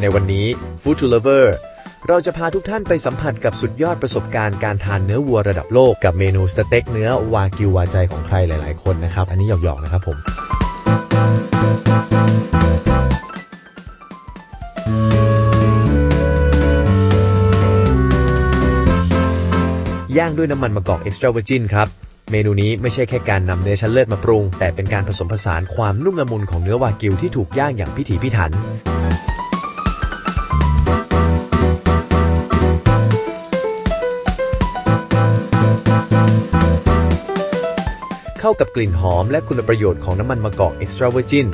ในวันนี้ Food to Lover เราจะพาทุกท่านไปสัมผัสกับสุดยอดประสบการณ์การทานเนื้อวัวระดับโลกกับเมนูสเต็กเนื้อวากิววาใจของใครหลาย ๆ คนนะครับ อันนี้หยอก ๆ นะครับผม ย่างด้วยน้ำมันมะกอก extra virgin ครับเมนูนี้ไม่ใช่แค่การนำเนื้อชั้นเลิศมาปรุง แต่เป็นการผสมผสานความนุ่มละมุนของเนื้อวากิวที่ถูกย่างอย่างพิถีพิถัน เข้ากับกลิ่นหอมและคุณประโยชน์ของน้ำมันมะกอก extra virgin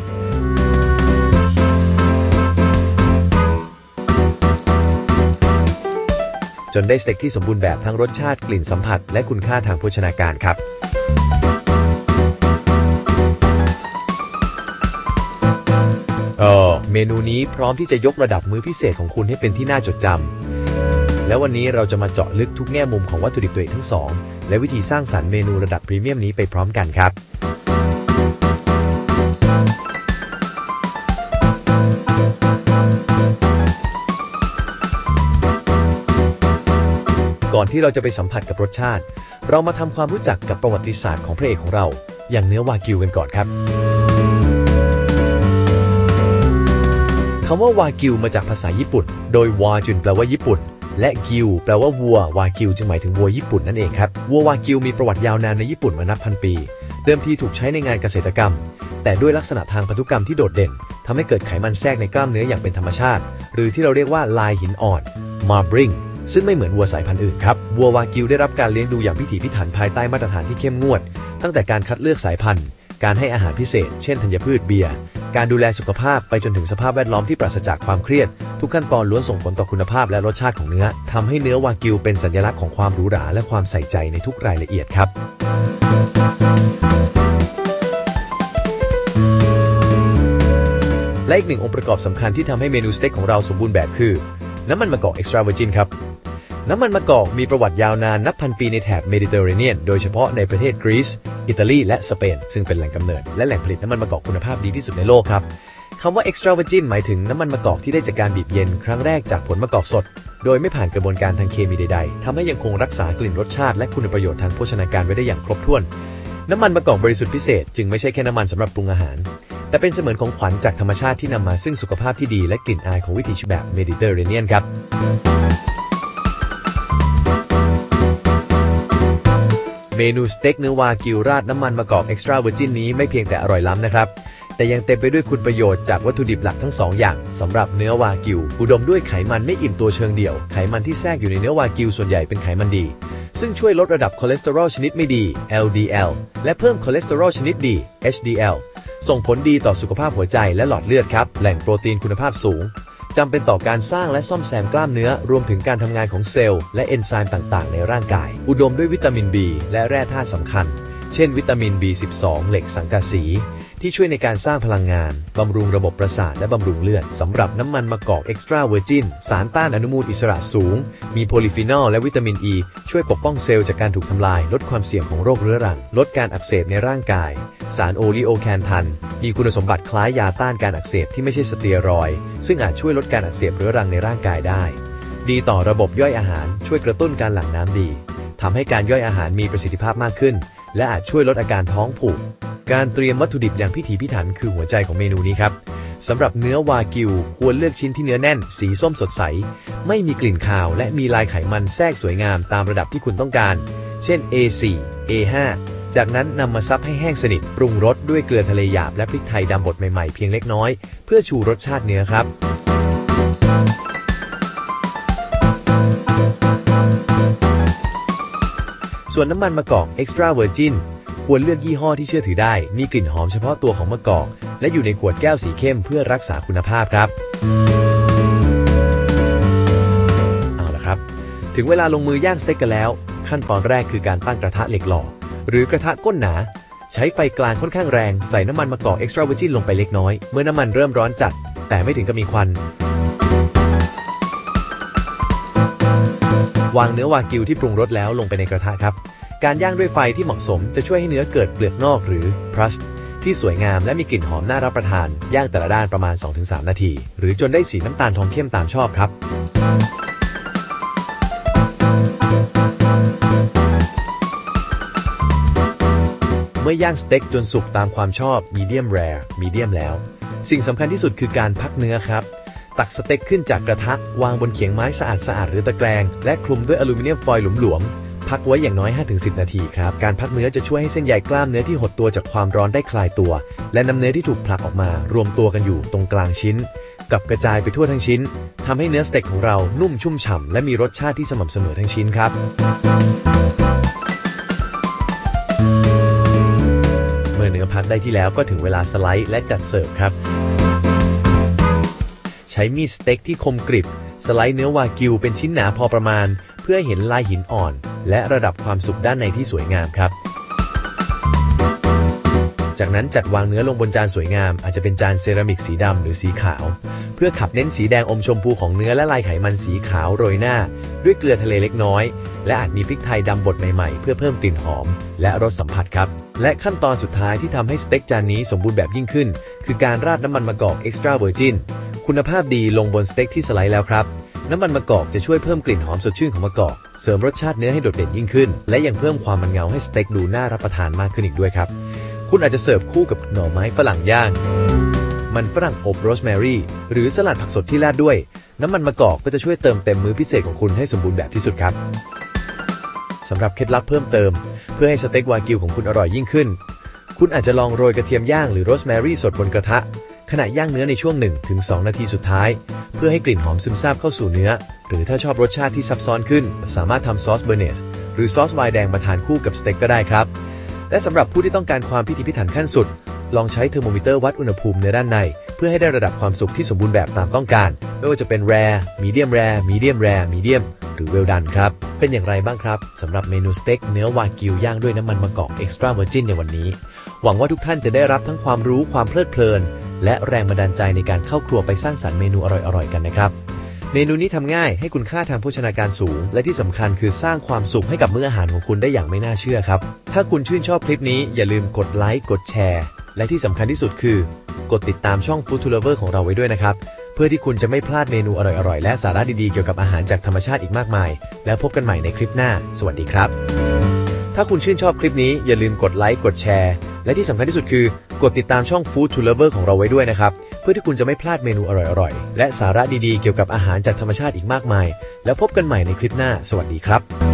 จนได้สเต็กที่สมบูรณ์แบบทั้งรสชาติกลิ่นสัมผัส และคุณค่าทางโภชนาการครับ เออเมนูนี้พร้อมที่จะยกระดับมื้อพิเศษของคุณให้เป็นที่น่าจดจำ แล้ววันนี้เราจะมาเจาะลึกทุกแง่มุมของวัตถุดิบตัวเองทั้งสอง และวิธีสร้างสรรค์เมนูระดับพรีเมียมนี้ไปพร้อมกันครับ ก่อนที่เราจะไปสัมผัสกับรสชาติ เรามาทำความรู้จักกับประวัติศาสตร์ของพระเอกของเรา อย่างเนื้อวากิวกันก่อนครับคำว่าวากิวมาจากภาษาญี่ปุ่น โดยวาจุนแปลว่าญี่ปุ่น และกิวแปลว่าวัว วากิวจึงหมายถึงวัวญี่ปุ่นนั่นเองครับ วัววากิวมีประวัติยาวนานในญี่ปุ่นมานับพันปี เดิมทีถูกใช้ในงานเกษตรกรรม แต่ด้วยลักษณะทางพันธุกรรมที่โดดเด่นทำให้เกิดไขมันแทรกในกล้ามเนื้ออย่างเป็นธรรมชาติ หรือที่เราเรียกว่าลายหินอ่อน marbling ซึ่งไม่เหมือนวัวสายพันธุ์อื่นครับ วัววากิวได้รับการเลี้ยงดูอย่างพิถีพิถันภายใต้มาตรฐานที่เข้มงวด ตั้งแต่การคัดเลือกสายพันธุ์ การให้อาหารพิเศษ เช่นธัญพืชเบียร์ การดูแลสุขภาพไปจนถึงสภาพแวดล้อมที่ปราศจากความเครียด ทุกขั้นตอนล้วนส่งผลต่อคุณภาพและรสชาติของเนื้อทำให้เนื้อวากิวเป็นสัญลักษณ์ของความหรูหราและความใส่ใจในทุกรายละเอียดครับและอีกหนึ่งองค์ประกอบสำคัญที่ทำให้เมนูสเต็กของเราสมบูรณ์แบบคือ น้ำมันมะกอก extra virgin ครับ น้ำมันมะกอกมีประวัติยาวนานนับพันปีในแถบเมดิเตอร์เรเนียนโดยเฉพาะในประเทศกรีซ อิตาลี และสเปน ซึ่งเป็นแหล่งกำเนิด และแหล่งผลิตน้ำมันมะกอกคุณภาพดีที่สุดในโลกครับคำว่า extra virgin หมายถึงน้ำมันมะกอกที่ได้จากการบีบเย็นครั้งแรกจากผลมะกอกสด โดยไม่ผ่านกระบวนการทางเคมีใดๆทำให้ยังคงรักษากลิ่นรสชาติและคุณประโยชน์ทางโภชนาการไว้ได้อย่างครบถ้วน น้ำมันมะกอกบริสุทธิ์พิเศษ จึงไม่ใช่แค่น้ำมันสำหรับปรุงอาหาร แต่เป็นเสมือนของขวัญจากธรรมชาติที่นำมาซึ่งสุขภาพที่ดีและกลิ่นอายของวิถีชีวิตแบบเมดิเตอร์เรเนียนครับ เมนูสเต็กเนื้อวากิวราดน้ำมันมะกอกเอ็กซ์ตร้าเวอร์จินนี้ไม่เพียงแต่อร่อยล้ำนะครับ แต่ยังเต็มไปด้วยคุณประโยชน์จากวัตถุดิบหลักทั้งสองอย่างสำหรับเนื้อวากิว อุดมด้วยไขมันไม่อิ่มตัวเชิงเดี่ยว ไขมันที่แทรกอยู่ในเนื้อวากิวส่วนใหญ่เป็นไขมันดี ซึ่งช่วยลดระดับคอเลสเตอรอลชนิดไม่ดี LDL และเพิ่มคอเลสเตอรอลชนิดดี HDL ส่งผลดีต่อสุขภาพหัวใจและหลอดเลือดครับแหล่งโปรตีนคุณภาพสูง จำเป็นต่อการสร้างและซ่อมแซมกล้ามเนื้อ รวมถึงการทำงานของเซลล์ และเอนไซม์ต่างๆ ในร่างกาย อุดมด้วยวิตามิน B และแร่ธาตุสำคัญ เช่น วิตามิน B12 เหล็กสังกะสี ที่ช่วยในการสร้างพลังงาน บำรุงระบบประสาทและบำรุงเลือดสำหรับน้ำมันมะกอกเอ็กซ์ตร้าเวอร์จินสารต้านอนุมูลอิสระสูง มีโพลีฟีนอลและวิตามินอ e, ีช่วยปกป้องเซลล์จากการถูกทำลาย ลดความเสี่ยงของโรคเรื้อรัง ลดการอักเสบในร่างกาย สารโอลิโอแคนทัน มีคุณสมบัติคล้ายยาต้านการอักเสบที่ไม่ใช่สเตียรอยด์ซึ่งอาจช่วยลดการอักเสบเรื้อรังในร่างกายได้ ดีต่อระบบย่อยอาหารช่วยกระตุ้นการหลั่งน้ำดีทำให้การย่อยอาหารมีประสิทธิภาพมากขึ้น และอาจช่วยลดอาการท้องผูก การเตรียมวัตถุดิบอย่างพิถีพิถันคือหัวใจของเมนูนี้ครับสำหรับเนื้อวากิว ควรเลือกชิ้นที่เนื้อแน่น สีส้มสดใส ไม่มีกลิ่นคาว และมีลายไขมันแทรกสวยงามตามระดับที่คุณต้องการ เช่น A4 A5 จากนั้นนำมาซับให้แห้งสนิท ปรุงรสด้วยเกลือทะเลหยาบและพริกไทยดำบดใหม่ๆเพียงเล็กน้อย เพื่อชูรสชาติเนื้อครับส่วนน้ำมันมะกอก extra virgin ควรเลือกยี่ห้อที่เชื่อถือได้ มีกลิ่นหอมเฉพาะตัวของมะกอก และอยู่ในขวดแก้วสีเข้มเพื่อรักษาคุณภาพครับ เอาละครับ ถึงเวลาลงมือย่างสเต็กกันแล้ว ขั้นตอนแรกคือการตั้งกระทะเหล็กหล่อ หรือกระทะก้นหนา ใช้ไฟกลางค่อนข้างแรง ใส่น้ำมันมะกอก extra virgin ลงไปเล็กน้อย เมื่อน้ำมันเริ่มร้อนจัด แต่ไม่ถึงกับมีควันวางเนื้อวากิวที่ปรุงรสแล้วลงไปในกระทะครับ การย่างด้วยไฟที่เหมาะสมจะช่วยให้เนื้อเกิดเปลือกนอกหรือ crust ที่สวยงามและมีกลิ่นหอมน่ารับประทาน ย่างแต่ละด้านประมาณ 2-3 นาที หรือจนได้สีน้ำตาลทองเข้มตามชอบครับ เมื่อย่างสเต็กจนสุกตามความชอบมีเดียมแรร์มีเดียมแล้ว สิ่งสำคัญที่สุดคือการพักเนื้อครับตักสเต็กขึ้นจากกระทะ วางบนเขียงไม้สะอาดสะอาดๆหรือตะแกรง และคลุมด้วยอลูมิเนียมฟอยล์หลวมๆ พักไว้อย่างน้อย 5-10 นาทีครับ การพักเนื้อจะช่วยให้เส้นใยกล้ามเนื้อที่หดตัวจากความร้อนได้คลายตัว และน้ำเนื้อที่ถูกผลักออกมา รวมตัวกันอยู่ตรงกลางชิ้นกลับกระจายไปทั่วทั้งชิ้นทำให้เนื้อสเต็กของเรานุ่มชุ่มฉ่ำและมีรสชาติที่สม่ำเสมอทั้งชิ้นครับ เมื่อเนื้อพักได้ที่แล้วก็ถึงเวลาสไลด์และจัดเสิร์ฟครับ ใช้มีดสเต็กที่คมกริบ สไลด์เนื้อวากิวเป็นชิ้นหนาพอประมาณ เพื่อเห็นลายหินอ่อน และระดับความสุกด้านในที่สวยงามครับ จากนั้นจัดวางเนื้อลงบนจานสวยงาม อาจจะเป็นจานเซรามิกสีดำหรือสีขาว เพื่อขับเน้นสีแดงอมชมพูของเนื้อและลายไขมันสีขาวโรยหน้า ด้วยเกลือทะเลเล็กน้อย และอาจมีพริกไทยดำบดใหม่ๆ เพื่อเพิ่มกลิ่นหอม และรสสัมผัสครับและขั้นตอนสุดท้ายที่ทำให้สเต็กจานนี้สมบูรณ์แบบยิ่งขึ้น คือการราดน้ำมันมะกอกเอ็กซ์ตร้าเวอร์จินคุณภาพดีลงบนสเต็กที่สไลด์แล้วครับ น้ำมันมะกอกจะช่วยเพิ่มกลิ่นหอมสดชื่นของมะกอก เสริมรสชาติเนื้อให้โดดเด่นยิ่งขึ้น และยังเพิ่มความมันเงาให้สเต็กดูน่ารับประทานมากขึ้นอีกด้วยครับ คุณอาจจะเสิร์ฟคู่กับหน่อไม้ฝรั่งย่าง มันฝรั่งอบโรสแมรี่ หรือสลัดผักสดที่ราดด้วย น้ำมันมะกอกก็จะช่วยเติมเต็มมื้อพิเศษของคุณให้สมบูรณ์แบบที่สุดครับสำหรับเคล็ดลับเพิ่มเติม เพื่อให้สเต็กวากิวของคุณอร่อยยิ่งขึ้น คุณอาจจะลองโรยกระเทียมย่างหรือโรสแมรี่สดบนกระทะ ขณะย่างเนื้อในช่วง 1-2 นาทีสุดท้าย เพื่อให้กลิ่นหอมซึมซาบเข้าสู่เนื้อ หรือถ้าชอบรสชาติที่ซับซ้อนขึ้น สามารถทำซอสเบอร์เนสหรือซอสไวน์แดงมาทานคู่กับสเต็กก็ได้ครับ และสำหรับผู้ที่ต้องการความพิถีพิถันขั้นสุด ลองใช้เทอร์โมมิเตอร์วัดอุณหภูมิในด้านใน เพื่อให้ได้ระดับความสุขที่สมบูรณ์แบบตามต้องการ ไม่ว่าจะเป็น rare medium rare medium rare medium หรือ well done ครับ เป็นอย่างไรบ้างครับสำหรับเมนูสเต็กเนื้อวากิวย่างด้วยน้ำมันมะกอก extra virgin ในวันนี้ หวังว่าทุกท่านจะได้รับทั้งความรู้ความเพลิดเพลิน และแรงบันดาลใจในการเข้าครัวไปสร้างสรรค์เมนูอร่อยๆกันนะครับ เมนูนี้ทำง่ายให้คุณค่าทางโภชนาการสูง และที่สำคัญคือสร้างความสุขให้กับมื้ออาหารของคุณได้อย่างไม่น่าเชื่อครับ ถ้าคุณชื่นชอบคลิปนี้อย่าลืมกดไลค์กดแชร์ และที่สำคัญที่สุดคือ กดติดตามช่อง Food to Lover ของเราไว้ด้วยนะครับเพื่อที่คุณจะไม่พลาดเมนูอร่อยๆ และสาระดีๆ เกี่ยวกับอาหารจากธรรมชาติอีกมากมาย แล้วพบกันใหม่ในคลิปหน้า สวัสดีครับ ถ้าคุณชื่นชอบคลิปนี้อย่าลืมกดไลค์ กดแชร์ และที่สำคัญที่สุดคือ กดติดตามช่อง Food to Lover ของเราไว้ด้วยนะครับ เพื่อที่คุณจะไม่พลาดเมนูอร่อยๆ และสาระดีๆ เกี่ยวกับอาหารจากธรรมชาติอีกมากมาย แล้วพบกันใหม่ในคลิปหน้า สวัสดีครับ